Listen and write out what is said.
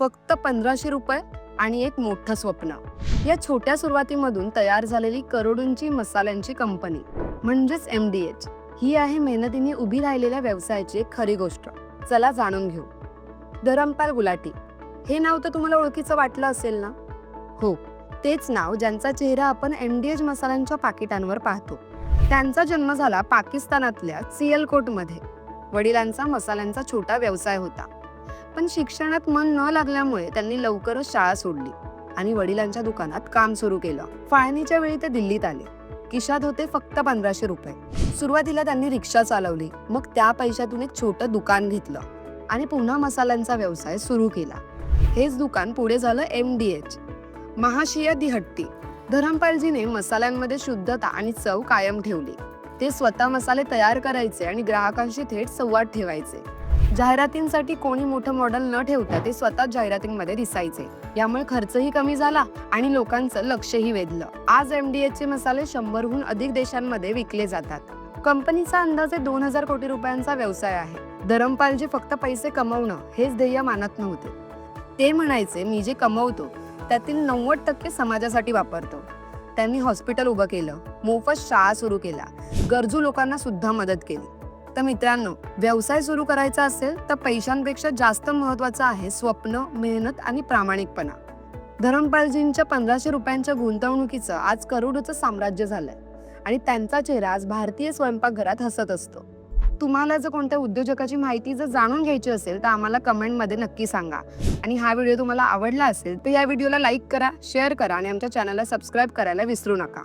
फक्त पंधराशे रुपये आणि एक मोठं स्वप्न. या छोट्या सुरुवातीमधून तयार झालेली करोडोंची मसाल्यांची कंपनी म्हणजेच एम डी एच ही आहे मेहनतीने उभी राहिलेल्या व्यवसायाची एक खरी गोष्ट. चला जाणून घेऊ. धरमपाल गुलाटी हे नाव तर तुम्हाला ओळखीचं वाटलं असेल ना? हो तेच नाव ज्यांचा चेहरा आपण एम डी एच मसाल्यांच्या पाकिटांवर पाहतो. त्यांचा जन्म झाला पाकिस्तानातल्या सियलकोटमध्ये वडिलांचा मसाल्यांचा छोटा व्यवसाय होता. पण शिक्षणात मन न लागल्यामुळे त्यांनी लवकरच शाळा सोडली आणि वडिलांच्या दुकानात काम सुरू केलं. फाळणीच्या वेळी ते दिल्लीत आले. किशात होते फक्त पंधराशे रुपये. सुरुवातीला त्यांनी रिक्षा चालवली. मग त्या पैशातून एक छोटं दुकान घेतलं आणि पुन्हा मसाल्यांचा व्यवसाय सुरू केला. हेच दुकान पुढे झालं M D H Mahashian Dihatti. धरमपालजीने मसाल्यांमध्ये शुद्धता आणि चव कायम ठेवली. ते स्वतः मसाले तयार करायचे आणि ग्राहकांशी थेट संवाद ठेवायचे. जाहिरातींसाठी कोणी मोठं मॉडेल न ठेवता ते स्वतः जाहिरातींमध्ये दिसायचे यामुळे खर्चही कमी झाला आणि लोकांचं लक्षही वेधलं. आज एम डी चे मसाले शंभरहून अधिक देशांमध्ये विकले जातात. कंपनीचा अंदाजे दोन हजार कोटी रुपयांचा व्यवसाय आहे. धरमपालजी फक्त पैसे कमवणं हेच ध्येय मानत नव्हते. ते म्हणायचे मी जे कमवतो त्यातील नव्वद टक्के समाजासाठी वापरतो. त्यांनी हॉस्पिटल उभं केलं. मोफत शाळा सुरू केल्या. गरजू लोकांना सुद्धा मदत केली. तर मित्रांनो व्यवसाय सुरू करायचा असेल तर पैशांपेक्षा जास्त महत्वाचं आहे स्वप्न मेहनत आणि प्रामाणिकपणा. धरमपालजींच्या पंधराशे रुपयांच्या गुंतवणुकीचं आज करोडोचं साम्राज्य झालंय आणि त्यांचा चेहरा आज भारतीय स्वयंपाकघरात हसत असतो. तुम्हाला जर कोणत्या उद्योजकाची माहिती जर जाणून घ्यायची असेल तर आम्हाला कमेंटमध्ये नक्की सांगा. आणि हा व्हिडिओ तुम्हाला आवडला असेल तर या व्हिडिओला लाईक करा शेअर करा आणि आमच्या चॅनलला सबस्क्राईब करायला विसरू नका.